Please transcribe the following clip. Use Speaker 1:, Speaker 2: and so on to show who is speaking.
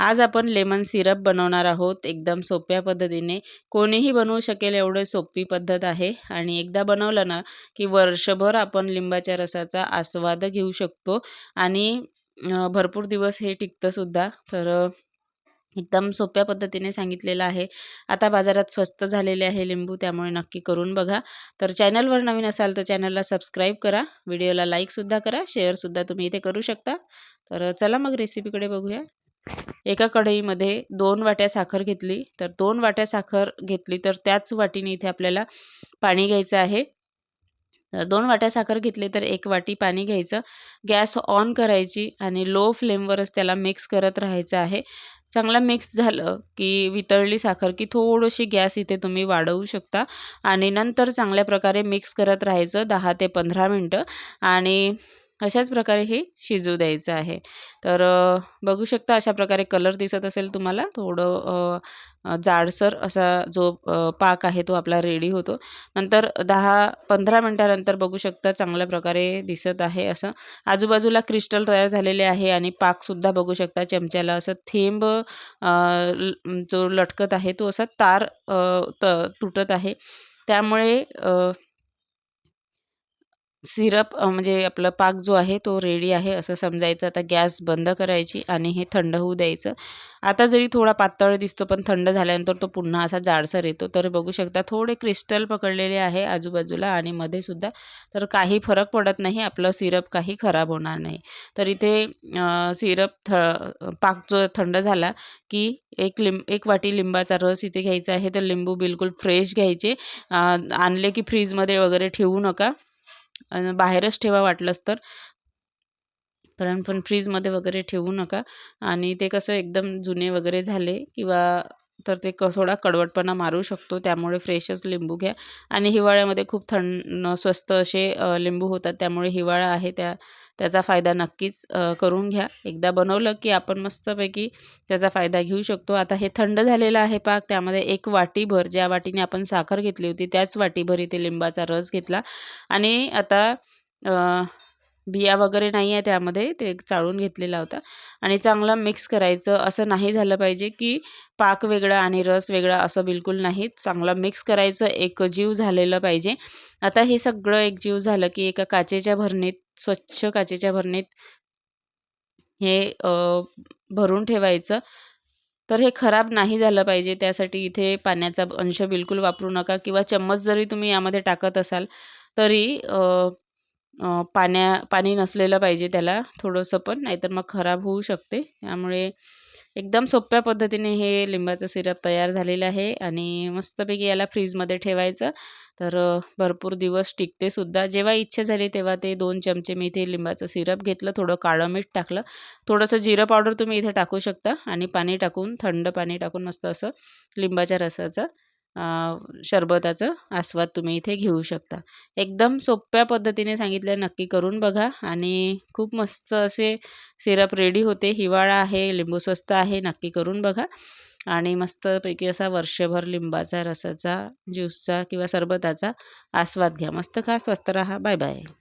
Speaker 1: आज आपण lemon syrup बनवणार आहोत. एकदम सोप्या पद्धतीने. कोणीही बनवू शकेल एवढं सोपी पद्धत आहे. आणि एकदा बनवलं ना की वर्षभर आपण लिंबाच्या रसाचा आस्वाद घेऊ शकतो. आणि भरपूर दिवस हे टिकतंसुद्धा तर एकदम सोप्या पद्धतीने सांगितलेलं आहे. आता बाजारात स्वस्त झालेले आहे लिंबू त्यामुळे नक्की करून बघा. तर चॅनलवर नवीन असाल तर चॅनलला सबस्क्राईब करा. व्हिडिओला लाईकसुद्धा करा. शेअरसुद्धा तुम्ही इथे करू शकता. तर चला मग रेसिपीकडे बघूया. एका कढईमध्ये दोन वाट्या साखर घेतली. तर दोन वाट्या साखर घेतली तर त्याच वाटीने इथे आपल्याला पाणी घ्यायचं आहे. तर दोन वाट्या साखर घेतली तर एक वाटी पाणी घ्यायचं. गॅस ऑन करायची आणि लो फ्लेमवरच त्याला मिक्स करत राहायचं आहे. चांगला मिक्स झालं की वितळली साखर की थोडीशी गॅस इथे तुम्ही वाढवू शकता. आणि नंतर चांगल्या प्रकारे मिक्स करत राहायचं दहा ते पंधरा मिनटं. आणि अशाच प्रकारे हे शिजू द्यायचं आहे. तर बघू शकता अशा प्रकारे कलर दिसत असेल तुम्हाला. थोडं जाडसर असा जो पाक आहे तो आपला रेडी होतो. नंतर दहा पंधरा मिनटानंतर बघू शकता चांगल्या प्रकारे दिसत आहे असं. आजूबाजूला क्रिस्टल तयार झालेले आहे आणि पाकसुद्धा बघू शकता चमच्याला असं थेंब जो लटकत आहे तो असा तार त तुटत आहे. त्यामुळे सिरप म्हणजे आपला पाक जो आहे तो रेडी आहे असं समजायचं. आता गॅस बंद करायची आणि हे थंड होऊ द्यायचं. आता जरी थोडा पातळ दिसतो पण थंड झाल्यानंतर तो पुन्हा असा जाडसर येतो. तर बघू शकता थोडे क्रिस्टल पकडलेले आहे आजूबाजूला आणि मध्ये सुद्धा. तर काही फरक पडत नाही. आपलं सिरप काही खराब होणार नाही. तर इथे सिरप थ पाक जो थंड झाला की एक लिंब एक वाटी लिंबाचा रस इथे घ्यायचा आहे. तर लिंबू बिलकुल फ्रेश घ्यायचे. आणले की फ्रीजमध्ये वगैरे ठेवू नका. आणि बाहेरच ठेवा वाटलंच तर. पण पण फ्रीजमध्ये वगैरे ठेवू नका. आणि ते कसं एकदम जुने वगैरे झाले किंवा तर ते क थोडा कडवटपणा मारू शकतो. त्यामुळे फ्रेशच लिंबू घ्या. आणि हिवाळ्यामध्ये खूप थंड स्वस्त असे लिंबू होतात. त्यामुळे हिवाळा आहे त्या त्याचा फायदा नक्कीच करून घ्या. एकदा बनवलं की आपण मस्तपैकी त्याचा फायदा घेऊ शकतो. आता हे थंड झालेलं आहे पाक. त्यामध्ये एक वाटीभर ज्या वाटीने आपण साखर घेतली होती त्याच वाटीभर इथे लिंबाचा रस घेतला. आणि आता बिया वगैरे नाही आहे त्यामध्ये ते चाळून घेतलेला होता. आणि चांगला मिक्स करायचं असं नाही झालं पाहिजे की पाक वेगळा आणि रस वेगळा असं बिलकुल नाही. चांगला मिक्स करायचं एक जीव झालेलं पाहिजे. आता हे सगळं एक जीव झालं की एका काचेच्या भरणीत स्वच्छ काचेच्या भरणीत हे भरून ठेवायचं. तर हे खराब नाही झालं पाहिजे. त्यासाठी इथे पाण्याचा अंश बिलकुल वापरू नका किंवा चम्मच जरी तुम्ही यामध्ये टाकत असाल तरी पाण्या पाणी नसलेलं पाहिजे त्याला थोडंसं पण नाहीतर मग खराब होऊ शकते. त्यामुळे एकदम सोप्या पद्धतीने हे लिंबाचं सिरप तयार झालेलं आहे आणि मस्तपैकी याला फ्रीजमध्ये ठेवायचं. तर भरपूर दिवस टिकते सुद्धा. जेव्हा इच्छा झाली तेव्हा ते दोन चमचे मी इथे लिंबाचं सिरप घेतलं थोडं काळं मीठ टाकलं. थोडंसं जिरं पावडर तुम्ही इथे टाकू शकता आणि पाणी टाकून थंड पाणी टाकून मस्त असं लिंबाच्या रसाचं शरबताचं आस्वाद तुम्ही इथे घेऊ शकता. एकदम सोप्या पद्धतीने सांगितलं नक्की करून बघा. आणि खूप मस्त असे सिरप रेडी होते. हिवाळा आहे लिंबू स्वस्त आहे नक्की करून बघा. आणि मस्तपैकी असा वर्षभर लिंबाचा रसाचा ज्यूसचा किंवा सरबताचा आस्वाद घ्या. मस्त खा स्वस्त राहा. Bye bye.